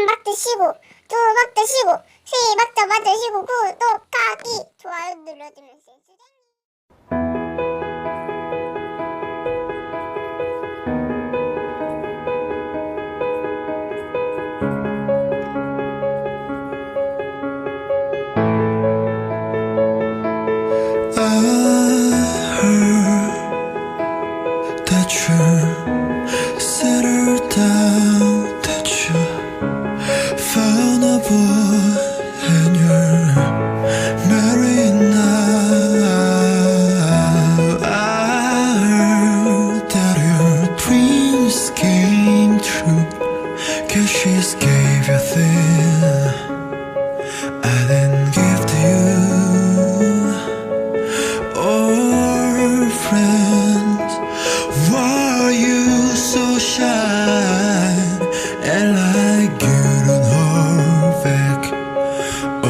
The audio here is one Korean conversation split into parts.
한막 드시고 두 막 드시고 세 막 더 맞으시고 구독하기 좋아요 눌러주면서 하나 봐.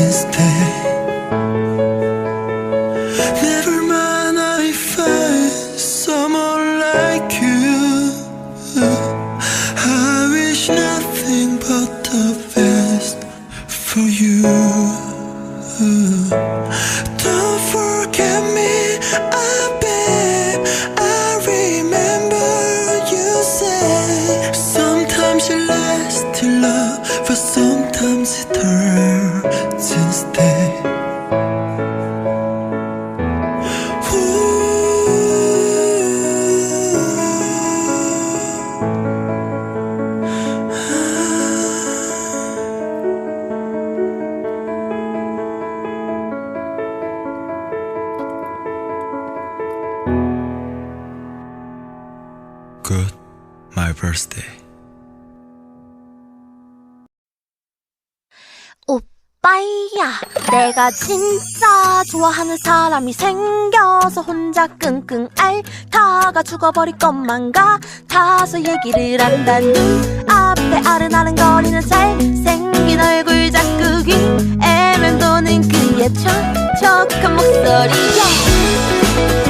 to. Never mind, I find someone like you. I wish nothing but the best for you. good, my birthday. 오빠야, 내가 진짜 좋아하는 사람이 생겨서 혼자 끙끙 앓다가 죽어버릴 것만 같아서 얘기를 한다. 네 눈앞에 아른아른거리는 잘생긴 얼굴 자꾸 귀에 맴도는 그의 촉촉한 목소리에.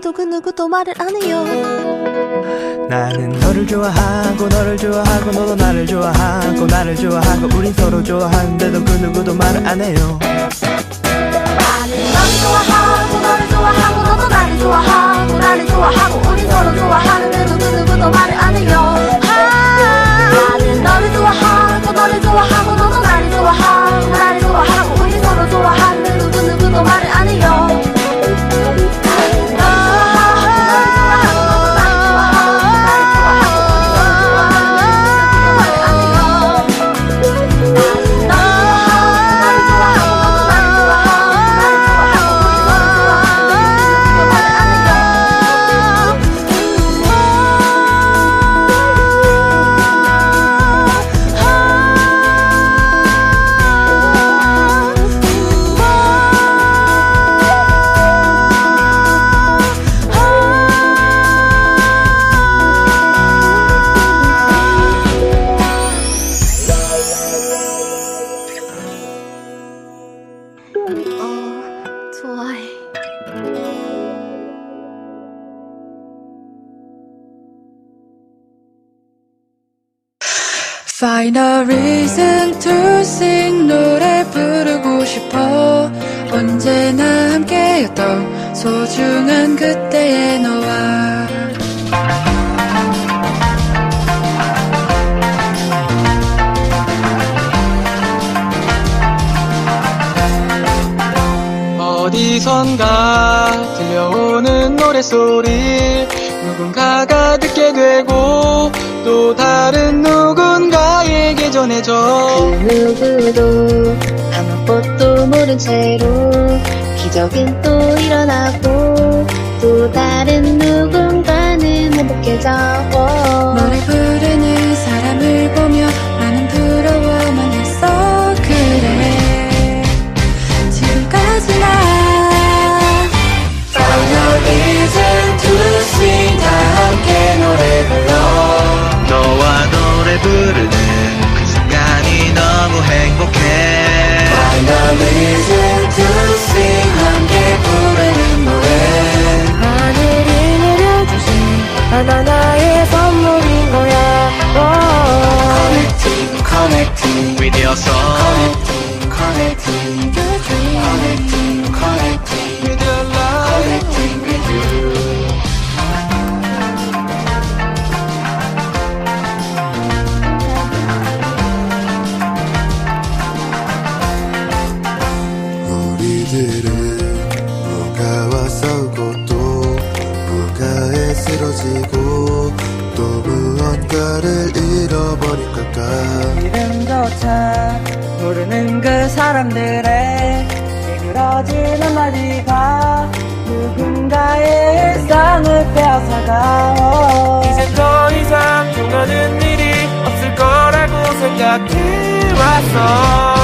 그 누구도 말을 안 해요. 나는 너를 좋아하고 너를 좋아하고 너도 나를 좋아하고 나를 좋아하고 우린 서로 좋아하는데도 그 누구도 말을 안 해요. 나는 너를 좋아하고 너를 좋아하고 너도 나를 좋아하고 나를 좋아하고 우리 서로 좋아하는데도 그 Find a reason to sing 노래 부르고 싶어. 언제나 함께였던 소중한 그때의 너와. 어디선가 들려오는 노래소리. 누군가 가 듣게 되고 또 다른 누군가에게 전해져 누구도 아무것도 모른 채로 기적은 또 일어나고 또 다른 누군가는 행복해져 amazing. 싸우고 또 누가에 쓰러지고 또 무언가를 잃어버린 걸까 이름조차 모르는 그 사람들의 찌그러진 한마디가 누군가의 일상을 빼앗아가 이제 더 이상 통하는 일이 없을 거라고 생각해 왔어